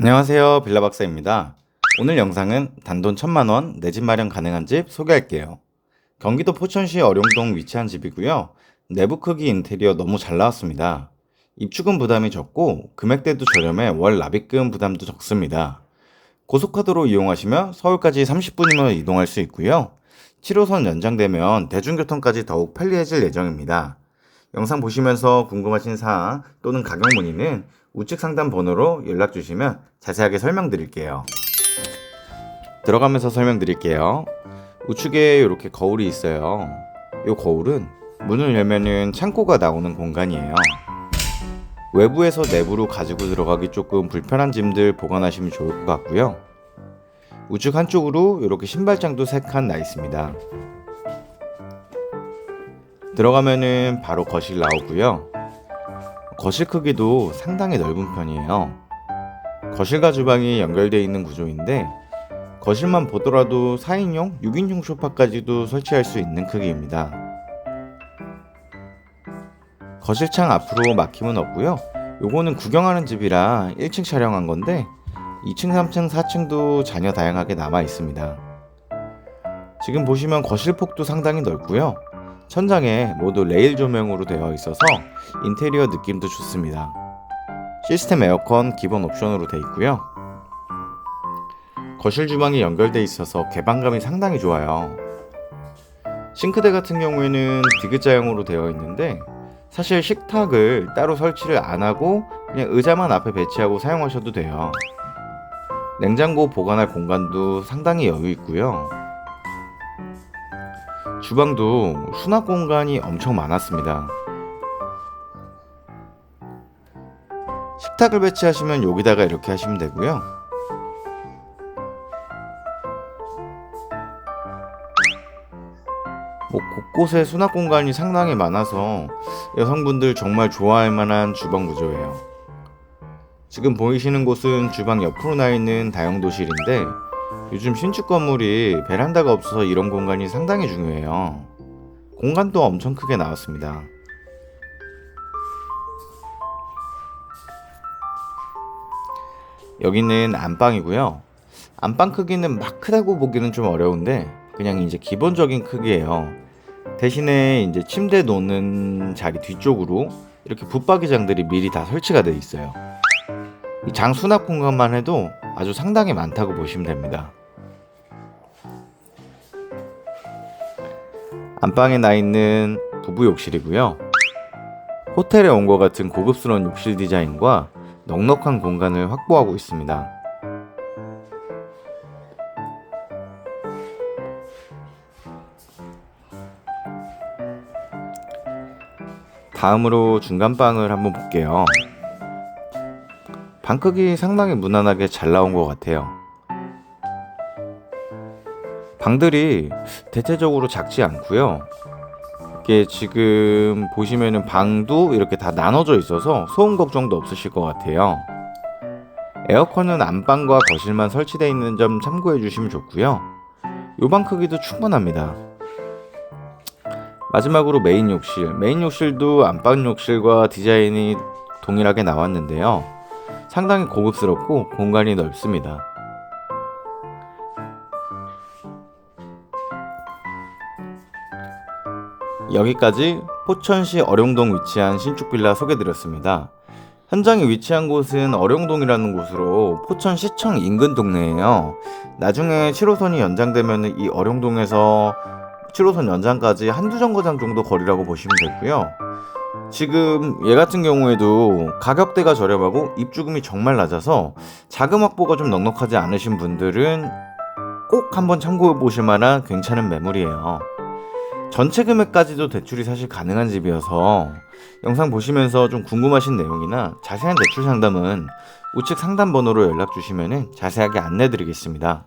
안녕하세요. 빌라 박사입니다. 오늘 영상은 단돈 천만원 내 집 마련 가능한 집 소개할게요. 경기도 포천시 어룡동 위치한 집이고요. 내부 크기 인테리어 너무 잘 나왔습니다. 입주금 부담이 적고 금액대도 저렴해 월 납입금 부담도 적습니다. 고속카드로 이용하시면 서울까지 30분이면 이동할 수 있고요. 7호선 연장되면 대중교통까지 더욱 편리해질 예정입니다 영상 보시면서 궁금하신 사항 또는 가격 문의는 우측 상단 번호로 연락 주시면 자세하게 설명드릴게요. 들어가면서 설명드릴게요. 우측에 이렇게 거울이 있어요. 이 거울은 문을 열면은 창고가 나오는 공간이에요. 외부에서 내부로 가지고 들어가기 조금 불편한 짐들 보관하시면 좋을 것 같고요. 우측 한쪽으로 이렇게 신발장도 세칸나 있습니다. 들어가면은 바로 거실 나오고요. 거실 크기도 상당히 넓은 편이에요. 거실과 주방이 연결되어 있는 구조인데 거실만 보더라도 4인용, 6인용 소파까지도 설치할 수 있는 크기입니다. 거실 창 앞으로 막힘은 없고요. 요거는 구경하는 집이라 1층 촬영한 건데 2층, 3층, 4층도 자녀 다양하게 남아 있습니다. 지금 보시면 거실 폭도 상당히 넓고요. 천장에 모두 레일 조명으로 되어 있어서 인테리어 느낌도 좋습니다. 시스템 에어컨 기본 옵션으로 되어 있고요. 거실 주방이 연결되어 있어서 개방감이 상당히 좋아요. 싱크대 같은 경우에는 디귿자형으로 되어 있는데 사실 식탁을 따로 설치를 안 하고 그냥 의자만 앞에 배치하고 사용하셔도 돼요. 냉장고 보관할 공간도 상당히 여유 있고요. 주방도 수납 공간이 엄청 많았습니다. 식탁을 배치하시면 여기다가 이렇게 하시면 되고요. 뭐 곳곳에 수납 공간이 상당히 많아서 여성분들 정말 좋아할 만한 주방 구조예요. 지금 보이시는 곳은 주방 옆으로 나 있는 다용도실인데 요즘 신축 건물이 베란다가 없어서 이런 공간이 상당히 중요해요. 공간도 엄청 크게 나왔습니다. 여기는 안방이고요. 안방 크기는 막 크다고 보기는 좀 어려운데 그냥 이제 기본적인 크기예요. 대신에 이제 침대 놓는 자리 뒤쪽으로 이렇게 붙박이장들이 미리 다 설치가 되어 있어요. 이장 수납 공간만 해도 아주 상당히 많다고 보시면 됩니다. 안방에 나 있는 부부 욕실이고요. 호텔에 온 것 같은 고급스러운 욕실 디자인과 넉넉한 공간을 확보하고 있습니다. 다음으로 중간방을 한번 볼게요. 방 크기 상당히 무난하게 잘 나온 것 같아요. 방들이 대체적으로 작지 않고요. 이게 지금 보시면은 방도 이렇게 다 나눠져 있어서 소음 걱정도 없으실 것 같아요. 에어컨은 안방과 거실만 설치되어 있는 점 참고해 주시면 좋고요. 요 방 크기도 충분합니다. 마지막으로 메인 욕실. 메인 욕실도 안방 욕실과 디자인이 동일하게 나왔는데요. 상당히 고급스럽고 공간이 넓습니다. 여기까지 포천시 어룡동 위치한 신축 빌라 소개드렸습니다. 현장이 위치한 곳은 어룡동이라는 곳으로 포천시청 인근 동네예요. 나중에 7호선이 연장되면 이 어룡동에서 7호선 연장까지 한두 정거장 정도 거리라고 보시면 되고요. 지금 얘 같은 경우에도 가격대가 저렴하고 입주금이 정말 낮아서 자금 확보가 좀 넉넉하지 않으신 분들은 꼭 한번 참고해 보실 만한 괜찮은 매물이에요. 전체 금액까지도 대출이 사실 가능한 집이어서 영상 보시면서 좀 궁금하신 내용이나 자세한 대출 상담은 우측 상담 번호로 연락 주시면 자세하게 안내 드리겠습니다.